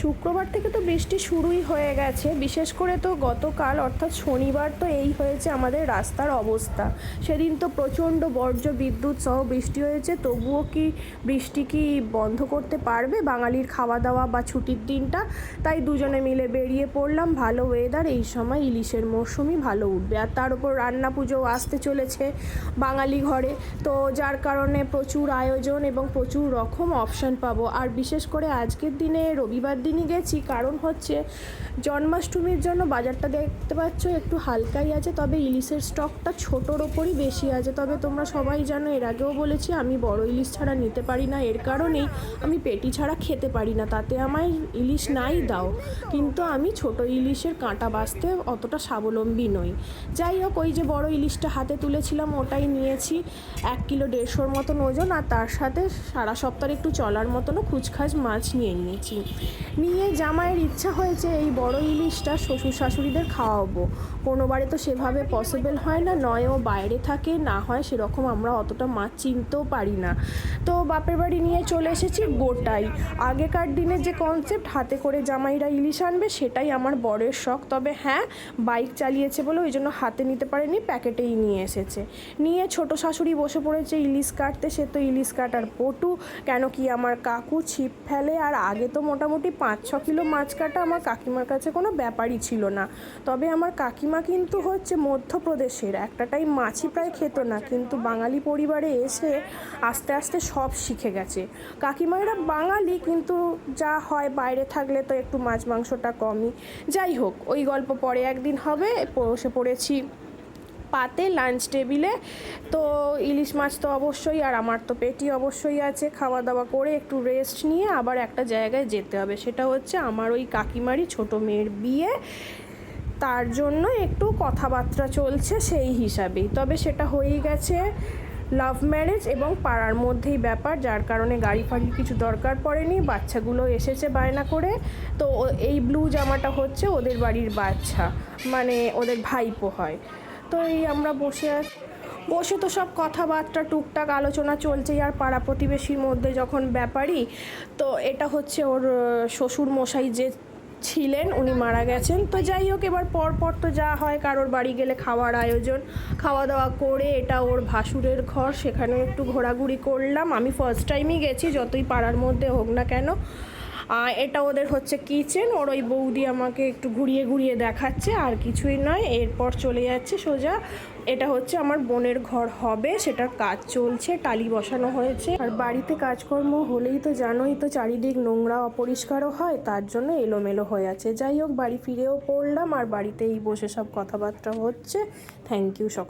শুক্রবার থেকে তো বৃষ্টি শুরুই হয়ে গেছে। বিশেষ করে তো গতকাল, অর্থাৎ শনিবার তো এই হয়েছে আমাদের রাস্তার অবস্থা। সেদিন তো প্রচণ্ড বর্জ্য, বিদ্যুৎ সহ বৃষ্টি হয়েছে। তবুও কি বৃষ্টি কি বন্ধ করতে পারবে? বাঙালির খাওয়া দাওয়া বা ছুটির দিনটা? তাই দুজনে মিলে বেরিয়ে পড়লাম। ভালো ওয়েদার এই সময় ইলিশের মরশুমই ভালো উঠবে। আর তার উপর রান্না পুজো আসতে চলেছে বাঙালি ঘরে। তো যার কারণে প্রচুর আয়োজন এবং প্রচুর রকম অপশান পাবো। আর বিশেষ করে আজকের দিনে রবিবার দিনই গেছি। কারণ হচ্ছে জন্মাষ্টমীর জন্য বাজারটা দেখতে পাচ্ছ, একটু হালকাই আছে, তবে ইলিশের স্টকটা ছোটোর ওপরই বেশি আছে। তবে তোমরা সবাই জানো, এর আগেও বলেছি, আমি বড় ইলিশ ছাড়া নিতে পারি না। এর কারণেই আমি পেটি ছাড়া খেতে পারি না, তাতে আমায় ইলিশ নাই দাও। কিন্তু আমি ছোট ইলিশের কাঁটা বাছতে অতটা স্বাবলম্বী নই। যাই হোক, ওই যে বড় ইলিশটা হাতে তুলেছিলাম, ওটাই নিয়েছি। এক কিলো দেড়শোর মতন ওজন, আর তার সাথে সারা সপ্তাহে একটু চলার মতনও খুচখাচ মাছ নিয়ে নিয়েছি। নিয়ে জামাইয়ের ইচ্ছা হয়েছে এই বড় ইলিশটা শ্বশুর শাশুড়িদের খাওয়াবো। কোনোবারে তো সেভাবে পসিবল হয় না নয় ও বাইরে থাকে, না হয় সেরকম আমরা অতটা মাছ চিনতেও পারি না। তো বাপের বাড়ি নিয়ে চলে এসেছি গোটাই। আগেকার দিনের যে কনসেপ্ট হাতে করে জামাইরা ইলিশ আনবে সেটাই আমার বরের শখ। তবে হ্যাঁ বাইক চালিয়েছে বলে ওই জন্য হাতে নিতে পারেনি, প্যাকেটেই নিয়ে এসেছে। নিয়ে ছোট শাশুড়ি বসে পড়েছে, ইলিশ কাটতে, সে তো ইলিশ কাটার পটু। কেন কি আমার কাকু ছিপ ফেলে, আর আগে তো মোটামুটি পাঁচ ছ কিলো মাছ কাটা আমার কাকিমার কাছে কোনো ব্যাপারই ছিল না। তবে আমার কাকিমা কিন্তু হচ্ছে মধ্যপ্রদেশের একটা টাইম মাছই প্রায় খেত না, কিন্তু বাঙালি পরিবারে এসে আস্তে আস্তে সব শিখে গেছে। কাকিমারা বাঙালি, কিন্তু যা হয় বাইরে থাকলে তো একটু মাছ মাংসটা কমই। যাই হোক, ওই গল্প পরে একদিন হবে বসে পড়েছি পাতে লাঞ্চ টেবিলে তো ইলিশ মাছ তো অবশ্যই, আর আমার তো পেটি অবশ্যই আছে। খাওয়া দাওয়া করে একটু রেস্ট নিয়ে আবার একটা জায়গায় যেতে হবে। সেটা হচ্ছে আমার ওই কাকিমারি ছোটো মেয়ের বিয়ে। তার জন্য একটু কথাবার্তা চলছে সেই হিসাবেই। তবে সেটা হয়েই গেছে লাভ ম্যারেজ এবং পাড়ার মধ্যেই ব্যাপার। যার কারণে গাড়ি ফাড়ির কিছু দরকার পড়েনি, বাচ্চাগুলো এসেছে বায়না করে। তো এই ব্লু জামাটা হচ্ছে ওদের বাড়ির বাচ্চা মানে ওদের ভাইপো হয়। তো এই আমরা বসে বসে তো সব কথাবার্তা, টুকটাক আলোচনা চলছেই আর পাড়া প্রতিবেশীর মধ্যে যখন ব্যাপারই, তো এটা হচ্ছে ওর শ্বশুর মশাই যে ছিলেন উনি মারা গেছেন। তো যাই হোক, এবার পর পর তো যা হয়, কারোর বাড়ি গেলে খাওয়ার আয়োজন, খাওয়া দাওয়া করে এটা ওর ভাসুরের ঘর সেখানে একটু ঘোরাঘুরি করলাম। আমি ফার্স্ট টাইমই গেছি, যতই পাড়ার মধ্যে হোক না কেন। এটা ওদের হচ্ছে কিচেন, ওর ওই বৌদি আমাকে একটু ঘুরিয়ে ঘুরিয়ে দেখাচ্ছে, আর কিছুই নয়, এরপর চলে যাচ্ছে সোজা। এটা হচ্ছে আমার বোনের ঘর হবে, সেটার কাজ চলছে, টালি বসানো হয়েছে। আর বাড়িতে কাজকর্ম হলেই তো জানোই তো চারিদিক নোংরা অপরিষ্কারও হয়, তার জন্য এলোমেলো হয়ে আছে। যাই হোক, বাড়ি ফিরেও পড়লাম, আর বাড়িতেই বসে সব কথাবার্তা হচ্ছে। থ্যাংক ইউ সকল